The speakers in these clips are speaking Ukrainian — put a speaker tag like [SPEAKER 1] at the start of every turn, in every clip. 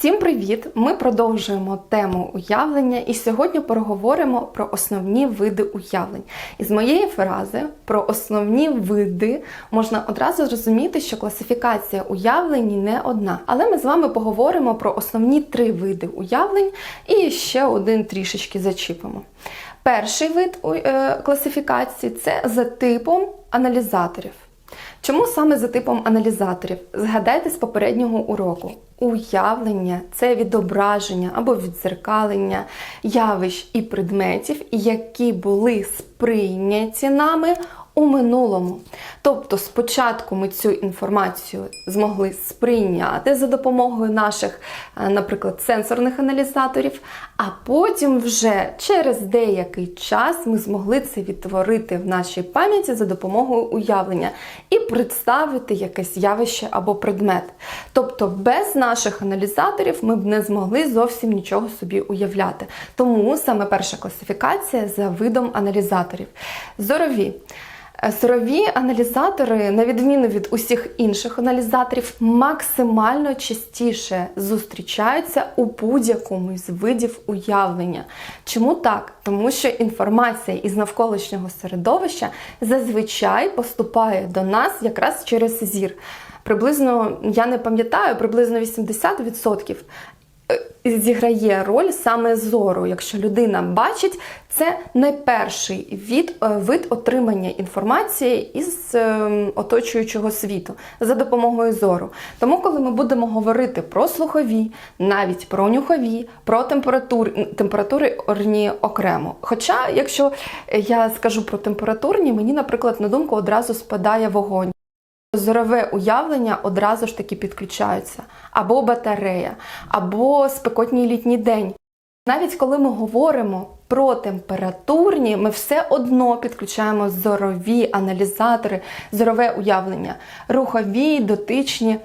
[SPEAKER 1] Всім привіт! Ми продовжуємо тему уявлення і сьогодні поговоримо про основні види уявлень. Із моєї фрази про основні види можна одразу зрозуміти, що класифікація уявлень не одна. Але ми з вами поговоримо про основні три види уявлень і ще один трішечки зачіпимо. Перший вид е, класифікації це за типом аналізаторів. Чому саме за типом аналізаторів? Згадайте з попереднього уроку. Уявлення це відображення або відзеркалення явищ і предметів, які були сприйняті нами у минулому. Тобто, спочатку ми цю інформацію змогли сприйняти за допомогою наших, е, наприклад, сенсорних аналізаторів, а потім вже через деякий час ми змогли це відтворити в нашій пам'яті за допомогою уявлення і представити якесь явище або предмет. Тобто, без наших аналізаторів ми б не змогли зовсім нічого собі уявляти. Тому саме перша класифікація за видом аналізаторів. Зорові. Зорові аналізатори, на відміну від усіх інших аналізаторів, максимально частіше зустрічаються у будь-якому з видів уявлення. Чому так? Тому що інформація із навколишнього середовища зазвичай поступає до нас якраз через зір. Приблизно, я не пам'ятаю, приблизно 80% зіграє роль саме зору. Якщо людина бачить, це найперший від, е, вид отримання інформації із ем, оточуючого світу за допомогою зору. Тому, коли ми будемо говорити про слухові, навіть про нюхові, про температур, орні окремо. Хоча, якщо я скажу про температурні, мені, наприклад, на думку одразу спадає вогонь. Зорове уявлення одразу ж таки підключаються, або батарея, або спекотній літній день. Навіть коли ми говоримо про температурні, ми все одно підключаємо зорові аналізатори, зорове уявлення, рухові, дотичні.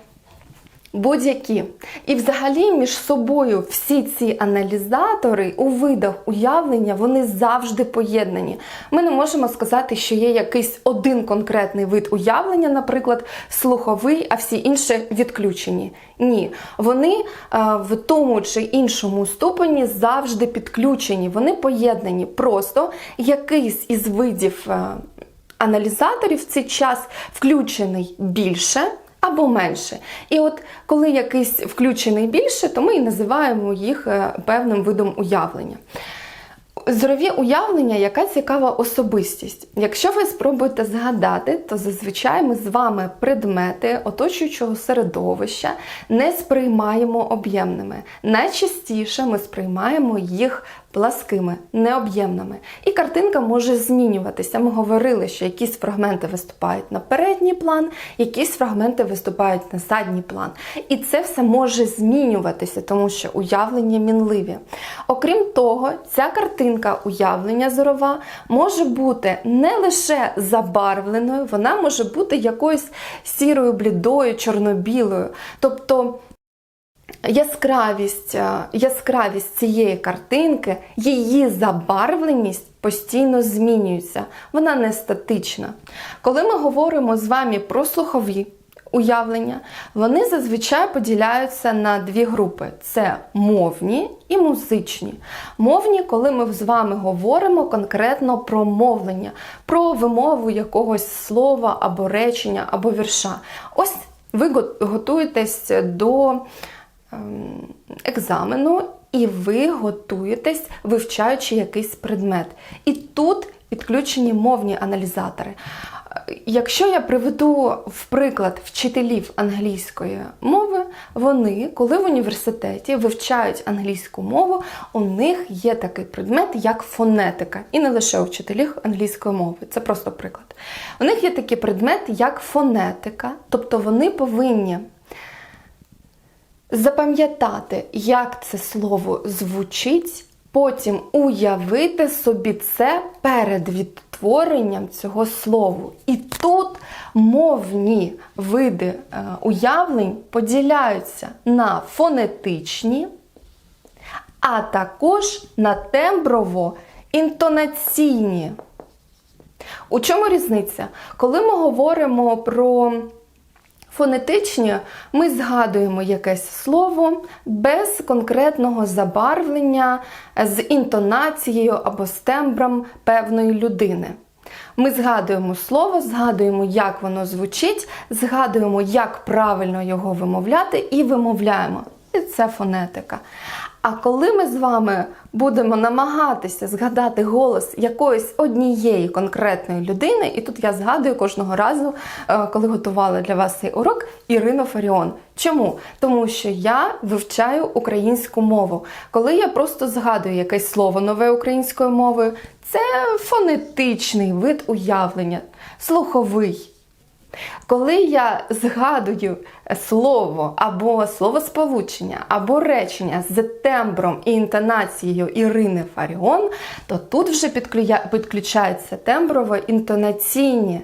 [SPEAKER 1] Будь-які. І взагалі між собою всі ці аналізатори у видах уявлення вони завжди поєднані. Ми не можемо сказати, що є якийсь один конкретний вид уявлення, наприклад, слуховий, а всі інші відключені. Ні, вони а, в тому чи іншому ступені завжди підключені, вони поєднані. Просто якийсь із видів а, аналізаторів в цей час включений більше або менше. І от коли якийсь включений більше, то ми і називаємо їх е, певним видом уявлення. Зорові уявлення, яка цікава особистість. Якщо ви спробуєте згадати, то зазвичай ми з вами предмети оточуючого середовища не сприймаємо об'ємними. Найчастіше ми сприймаємо їх пласкими, необ'ємними. І картинка може змінюватися. Ми говорили, що якісь фрагменти виступають на передній план, якісь фрагменти виступають на задній план. І це все може змінюватися, тому що уявлення мінливі. Окрім того, ця картинка уявлення зорова може бути не лише забарвленою, вона може бути якоюсь сірою, блідою, чорно-білою. Тобто яскравість, е, яскравість цієї картинки, її забарвленість постійно змінюється. Вона не статична. Коли ми говоримо з вами про слухові уявлення, вони зазвичай поділяються на дві групи: це мовні і музичні. Мовні, коли ми з вами говоримо конкретно про мовлення, про вимову якогось слова або речення, або вірша. Ось ви готуєтесь до екзамену, і ви готуєтесь, вивчаючи якийсь предмет. І тут підключені мовні аналізатори. Якщо я приведу в приклад вчителів англійської мови, вони, коли в університеті вивчають англійську мову, у них є такий предмет, як фонетика. І не лише у вчителів англійської мови, це просто приклад. У них є такий предмет, як фонетика, тобто вони повинні запам'ятати, як це слово звучить, потім уявити собі це перед відтворенням цього слова. І тут мовні види е, уявлень поділяються на фонетичні, а також на темброво-інтонаційні. У чому різниця? Коли ми говоримо про Фонетичні ми згадуємо якесь слово без конкретного забарвлення з інтонацією або з тембром певної людини. Ми згадуємо слово, згадуємо, як воно звучить, згадуємо, як правильно його вимовляти, і вимовляємо. І це фонетика. А коли ми з вами будемо намагатися згадати голос якоїсь однієї конкретної людини, і тут я згадую кожного разу, е, коли готувала для вас цей урок, Ірину Фаріон. Чому? Тому що я вивчаю українську мову. Коли я просто згадую якесь слово нове українською мовою, це фонетичний вид уявлення, слуховий. Коли я згадую слово або словосполучення, або речення з тембром і інтонацією Ірини Фаріон, то тут вже підключаються темброво-інтонаційні.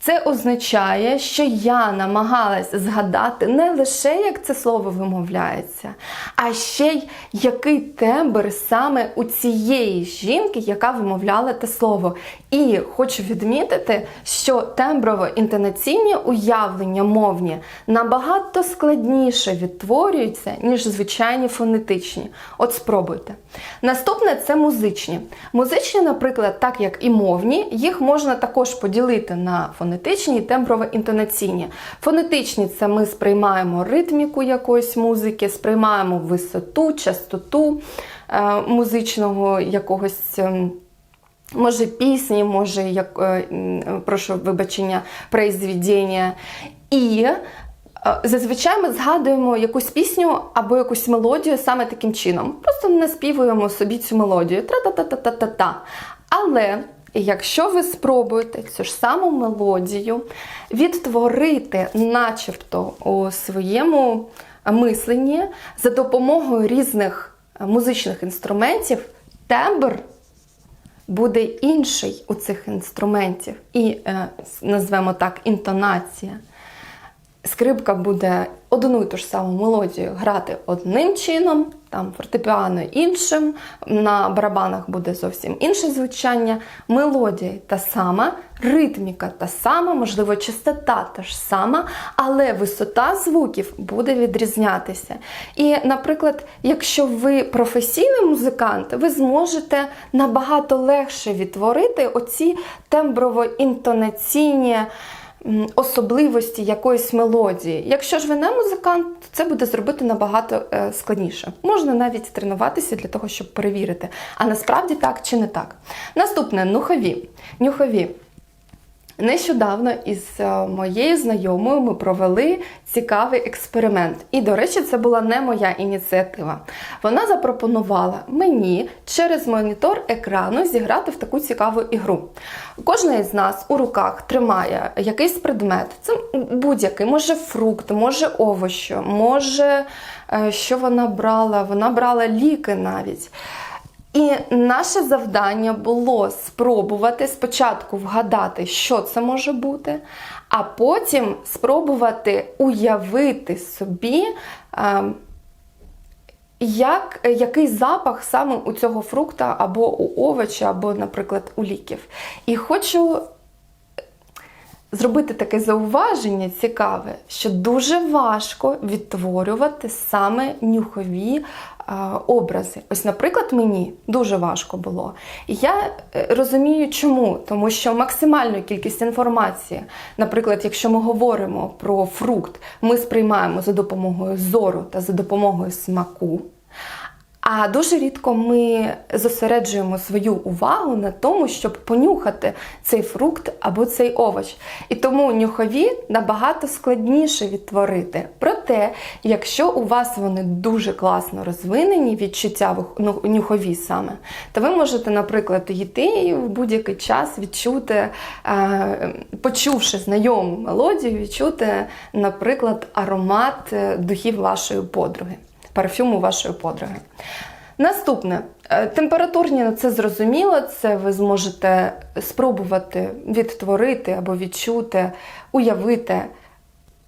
[SPEAKER 1] Це означає, що я намагалась згадати не лише, як це слово вимовляється, а ще й який тембр саме у цієї жінки, яка вимовляла те слово. І хочу відмітити, що темброво-інтонаційні уявлення мовні набагато складніше відтворюються, ніж звичайні фонетичні. От спробуйте. Наступне це музичні. Музичні, наприклад, так як і мовні, їх можна також поділити на фонетичні і темброво-інтонаційні. Фонетичні це ми сприймаємо ритміку якоїсь музики, сприймаємо висоту, частоту е, музичного якогось. Е, Може пісні, може, як е, прошу вибачення, произведення. І е, зазвичай ми згадуємо якусь пісню або якусь мелодію саме таким чином. Просто наспівуємо собі цю мелодію. Тра-та-та-та-та-та. Але якщо ви спробуєте цю ж саму мелодію відтворити, начебто, у своєму мисленні за допомогою різних музичних інструментів, тембр буде інший у цих інструментів, і е, назвемо так інтонація. Скрипка буде одну і ту ж саму мелодію грати одним чином, там фортепіано іншим, на барабанах буде зовсім інше звучання, мелодія та сама, ритміка та сама, можливо, частота та ж сама, але висота звуків буде відрізнятися. І, наприклад, якщо ви професійний музикант, ви зможете набагато легше відтворити оці темброво-інтонаційні особливості якоїсь мелодії. Якщо ж ви не музикант, то це буде зробити набагато е, складніше. Можна навіть тренуватися для того, щоб перевірити. А насправді так чи не так. Наступне нюхові. Нюхові. Нещодавно із е, моєю знайомою ми провели цікавий експеримент. І, до речі, це була не моя ініціатива. Вона запропонувала мені через монітор екрану зіграти в таку цікаву ігру. Кожна із нас у руках тримає якийсь предмет, це будь-який, може фрукт, може овощ, може, е, що вона брала, вона брала ліки навіть. І наше завдання було спробувати спочатку вгадати, що це може бути, а потім спробувати уявити собі, ем, як, який запах саме у цього фрукта або у овоча, або, наприклад, у ліків. І хочу зробити таке зауваження цікаве, що дуже важко відтворювати саме нюхові образи. Ось, наприклад, мені дуже важко було. І я е, розумію, чому, тому що максимальну кількість інформації, наприклад, якщо ми говоримо про фрукт, ми сприймаємо за допомогою зору та за допомогою смаку. А дуже рідко ми зосереджуємо свою увагу на тому, щоб понюхати цей фрукт або цей овоч. І тому нюхові набагато складніше відтворити. Проте, якщо у вас вони дуже класно розвинені, відчуття ну, нюхові саме, то ви можете, наприклад, йти в будь-який час відчути, е, почувши знайому мелодію, відчути, наприклад, аромат е, духів вашої подруги парфюму вашої подруги. Наступне, е, температурні ну, це зрозуміло, це ви зможете спробувати відтворити або відчути, уявити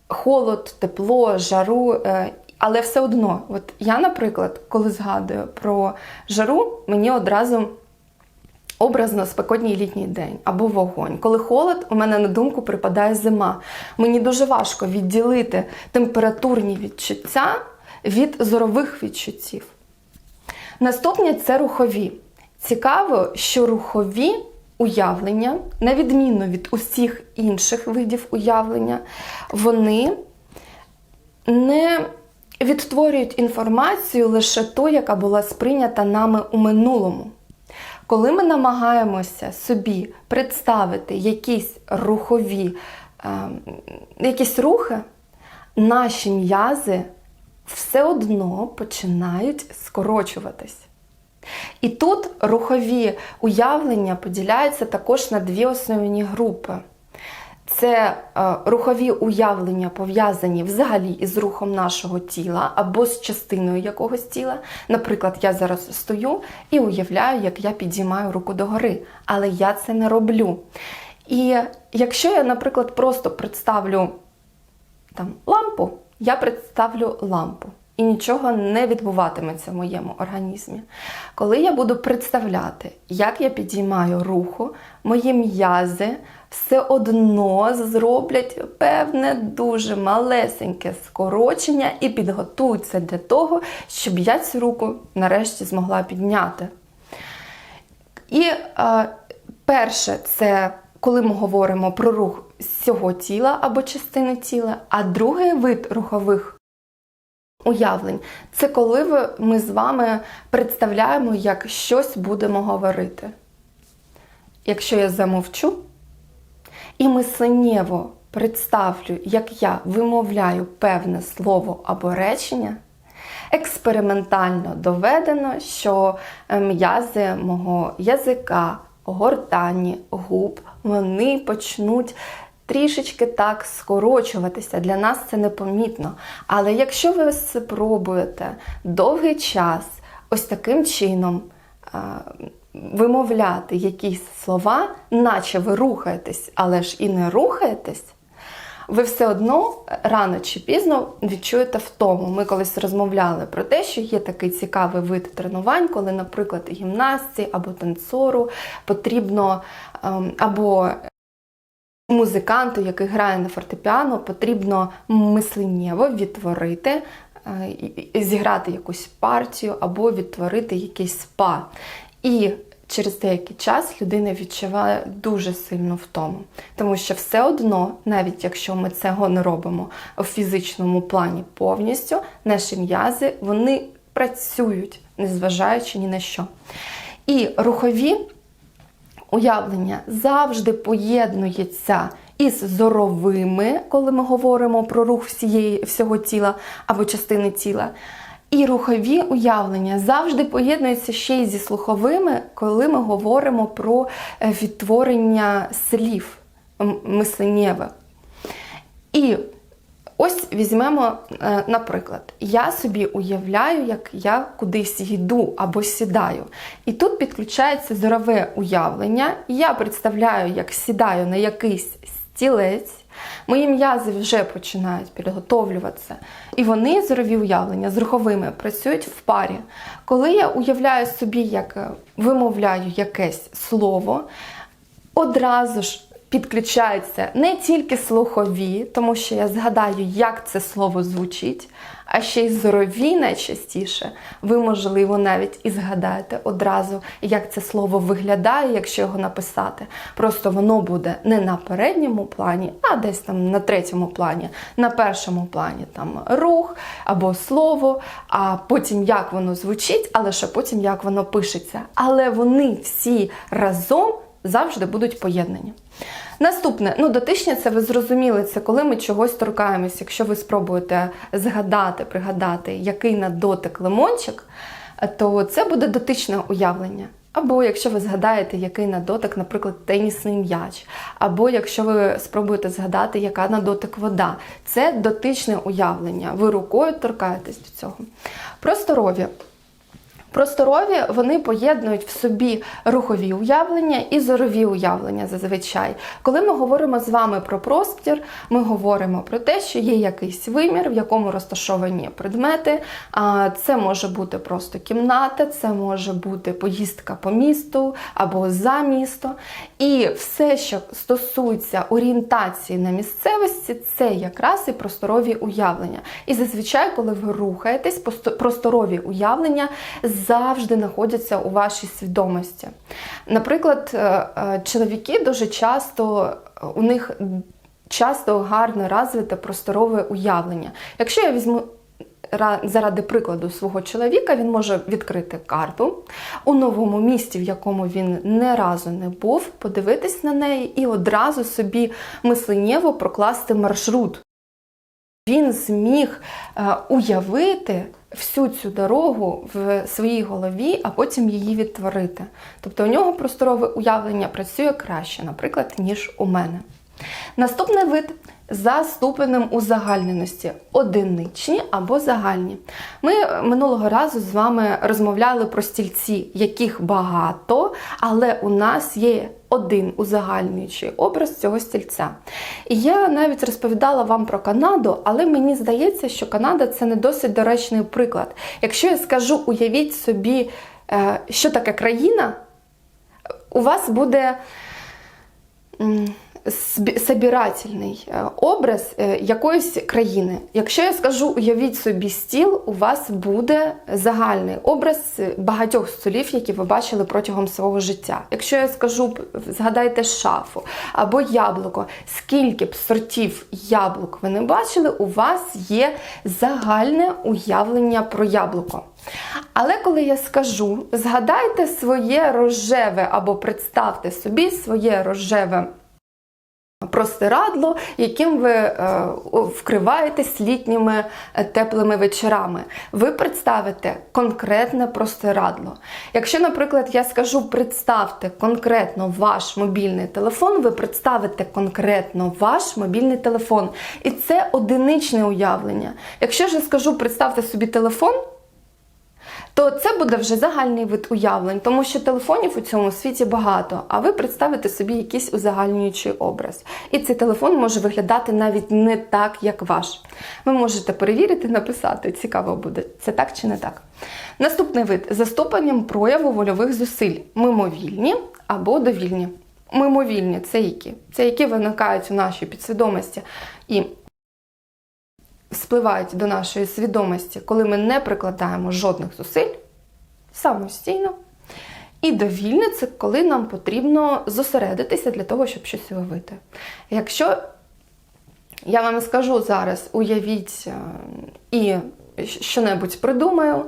[SPEAKER 1] холод, тепло, жару. Е, але все одно, от я, наприклад, коли згадую про жару, мені одразу Образно спекотній літній день або вогонь. Коли холод, у мене на думку припадає зима. Мені дуже важко відділити температурні відчуття від зорових відчуттів. Наступні це рухові. Цікаво, що рухові уявлення, на відміну від усіх інших видів уявлення, вони не відтворюють інформацію лише ту, яка була сприйнята нами у минулому. Коли ми намагаємося собі представити якісь рухові, е, якісь рухи, наші м'язи все одно починають скорочуватись. І тут рухові уявлення поділяються також на дві основні групи. Це е, рухові уявлення пов'язані взагалі із рухом нашого тіла або з частиною якогось тіла. Наприклад, я зараз стою і уявляю, як я підіймаю руку догори, але я це не роблю. І якщо я, наприклад, просто представлю там лампу, я представлю лампу. І нічого не відбуватиметься в моєму організмі. Коли я буду представляти, як я підіймаю руху, мої м'язи все одно зроблять певне дуже малесеньке скорочення і підготуються для того, щоб я цю руку нарешті змогла підняти. І е, перше, це коли ми говоримо про рух всього тіла або частини тіла, а другий вид рухових уявлень це коли ми з вами представляємо, як щось будемо говорити. Якщо я замовчу і мисленнєво представлю, як я вимовляю певне слово або речення, експериментально доведено, що е, м'язи мого язика, гортані, губ, вони почнуть трішечки так скорочуватися. Для нас це непомітно. Але якщо ви спробуєте довгий час ось таким чином е, вимовляти якісь слова, наче ви рухаєтесь, але ж і не рухаєтесь, ви все одно рано чи пізно відчуєте втому. Ми колись розмовляли про те, що є такий цікавий вид тренувань, коли, наприклад, гімнастці або танцору потрібно ем, або музиканту, який грає на фортепіано, потрібно мисленнєво відтворити, е, зіграти якусь партію або відтворити якийсь спа. І через деякий час людина відчуває дуже сильну втому. Тому що все одно, навіть якщо ми цього не робимо у фізичному плані повністю, наші м'язи вони працюють, незважаючи ні на що. І рухові уявлення завжди поєднується із зоровими, коли ми говоримо про рух всієї, всього тіла або частини тіла. І рухові уявлення завжди поєднуються ще й зі слуховими, коли ми говоримо про е, відтворення слів мисленнєве. І ось візьмемо, е, наприклад, я собі уявляю, як я кудись йду або сідаю. І тут підключається зорове уявлення. Я представляю, як сідаю на якийсь стілець. Мої м'язи вже починають підготовлюватися. І вони, зорові уявлення, з руховими працюють в парі. Коли я уявляю собі, як е, вимовляю якесь слово, одразу ж підключаються не тільки слухові, тому що я згадаю, як це слово звучить, а ще й зорові найчастіше. Ви, можливо, навіть і згадаєте одразу, як це слово виглядає, якщо його написати. Просто воно буде не на передньому плані, а десь там на третьому плані, на першому плані там рух або слово, а потім як воно звучить, а лише потім як воно пишеться. Але вони всі разом завжди будуть поєднані. Наступне, ну дотичне, це ви зрозуміли, це коли ми чогось торкаємось. Якщо ви спробуєте згадати, пригадати, який на дотик лимончик, то це буде дотичне уявлення. Або якщо ви згадаєте, який на дотик, наприклад, тенісний м'яч, або якщо ви спробуєте згадати, яка на дотик вода, це дотичне уявлення. Ви рукою торкаєтесь до цього. Просторові Просторові вони поєднують в собі рухові уявлення і зорові уявлення зазвичай. Коли ми говоримо з вами про простір, ми говоримо про те, що є якийсь вимір, в якому розташовані предмети. Це може бути просто кімната, це може бути поїздка по місту або за місто. І все, що стосується орієнтації на місцевості, це якраз і просторові уявлення. І зазвичай, коли ви рухаєтесь, просторові уявлення завжди знаходяться у вашій свідомості. Наприклад, е, е, чоловіки дуже часто у них часто гарно розвите просторове уявлення. Якщо я візьму заради прикладу свого чоловіка, він може відкрити карту у новому місті, в якому він не разу не був, подивитись на неї і одразу собі мисленнєво прокласти маршрут. Він зміг е, уявити всю цю дорогу в своїй голові, а потім її відтворити. Тобто у нього просторове уявлення працює краще, наприклад, ніж у мене. Наступний вид за ступенем узагальненості одиничні або загальні. Ми минулого разу з вами розмовляли про стільці, яких багато, але у нас є один узагальнюючий образ цього стільця. І я навіть розповідала вам про Канаду, але мені здається, що Канада це не досить доречний приклад. Якщо я скажу, уявіть собі, е, що таке країна, у вас буде собирательний е, образ е, якоїсь країни. Якщо я скажу, уявіть собі стіл, у вас буде загальний образ багатьох столів, які ви бачили протягом свого життя. Якщо я скажу, згадайте шафу або яблуко, скільки б сортів яблук ви не бачили, у вас є загальне уявлення про яблуко. Але коли я скажу, згадайте своє рожеве або представте собі своє рожеве простирадло, яким ви е, вкриваєтесь літніми е, теплими вечорами. Ви представите конкретне простирадло. Якщо, наприклад, я скажу представте конкретно ваш мобільний телефон, ви представите конкретно ваш мобільний телефон. І це одиничне уявлення. Якщо ж я скажу представте собі телефон, то це буде вже загальний вид уявлень, тому що телефонів у цьому світі багато, а ви представите собі якийсь узагальнюючий образ. І цей телефон може виглядати навіть не так, як ваш. Ви можете перевірити, написати, цікаво буде, це так чи не так. Наступний вид за ступенем прояву вольових зусиль мимовільні або довільні. Мимовільні це які? Це які виникають у нашій підсвідомості. І спливають до нашої свідомості, коли ми не прикладаємо жодних зусиль самостійно. І довільне це коли нам потрібно зосередитися для того, щоб щось уявити. Якщо я вам скажу зараз, уявіть е, і що-небудь придумаю,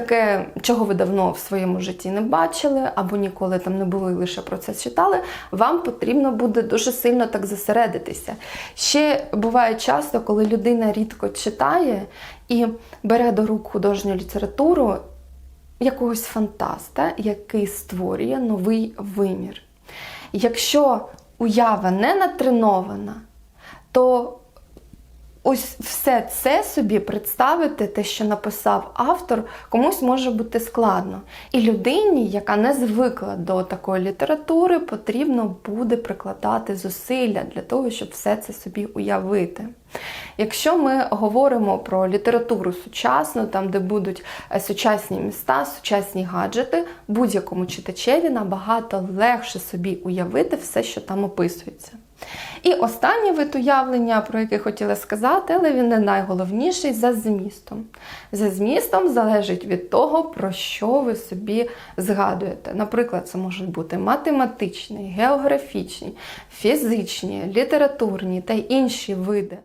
[SPEAKER 1] таке, чого ви давно в своєму житті не бачили, або ніколи там не були, лише про це читали, вам потрібно буде дуже сильно так зосередитися. Ще буває часто, коли людина рідко читає і бере до рук художню літературу якогось фантаста, який створює новий вимір. Якщо уява не натренована, то ось все це собі представити, те, що написав автор, комусь може бути складно. І людині, яка не звикла до такої літератури, потрібно буде прикладати зусилля для того, щоб все це собі уявити. Якщо ми говоримо про літературу сучасну, там де будуть е, сучасні міста, сучасні гаджети, будь-якому читачеві набагато легше собі уявити все, що там описується. І останній вид уявлення, про який хотіла сказати, але він не найголовніший за змістом. За змістом залежить від того, про що ви собі згадуєте. Наприклад, це можуть бути математичні, географічні, фізичні, літературні та інші види.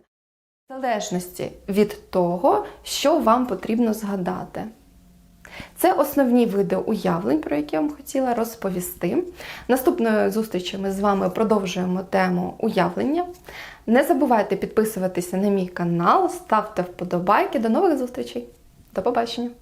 [SPEAKER 1] В залежності від того, що вам потрібно згадати. Це основні види уявлень, про які я вам хотіла розповісти. Наступної зустрічі ми з вами продовжуємо тему уявлення. Не забувайте підписуватися на мій канал, ставте вподобайки. До нових зустрічей. До побачення!